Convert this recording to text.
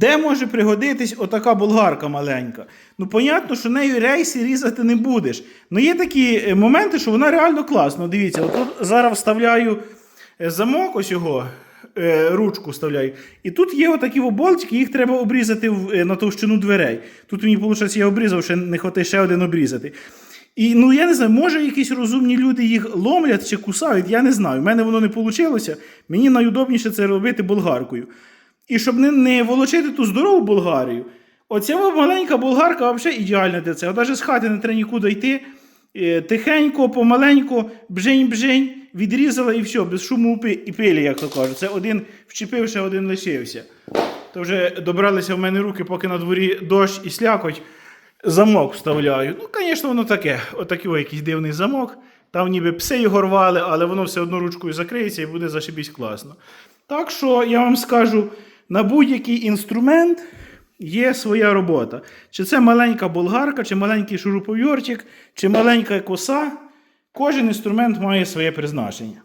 Де може пригодитись отака болгарка маленька? Ну, понятно, що нею рейси різати не будеш. Ну, є такі е, моменти, що вона реально класна. Дивіться, от тут зараз вставляю е, замок, ось його, е, ручку вставляю. І тут є отакі во болтики, їх треба обрізати на товщину дверей. Тут мені, виходить, я обрізав, ще не хватає ще один обрізати. І ну я не знаю, може якісь розумні люди їх ломлять чи кусають, я не знаю. У мене воно не вийшло. Мені найудобніше це робити болгаркою. І щоб не, не волочити ту здорову Болгарію, оця маленька болгарка взагалі ідеальна для цього. Навіть з хати не треба нікуди йти. Е, Тихенько, помаленьку, бжень-бжень, відрізала і все, без шуму і пилі, як то кажуть. Це один вчепивши, один лишився. То вже добралися в мене руки, поки на дворі дощ і слякоть, замок вставляю. Ну, звісно, воно таке. Отакий о, якийсь дивний замок. Там ніби пси його рвали, але воно все одно ручкою закриється і буде зашибісь класно. Так що я вам скажу, на будь-який інструмент є своя робота. Чи це маленька болгарка, чи маленький шуруповерчик, чи маленька коса. Кожен інструмент має своє призначення.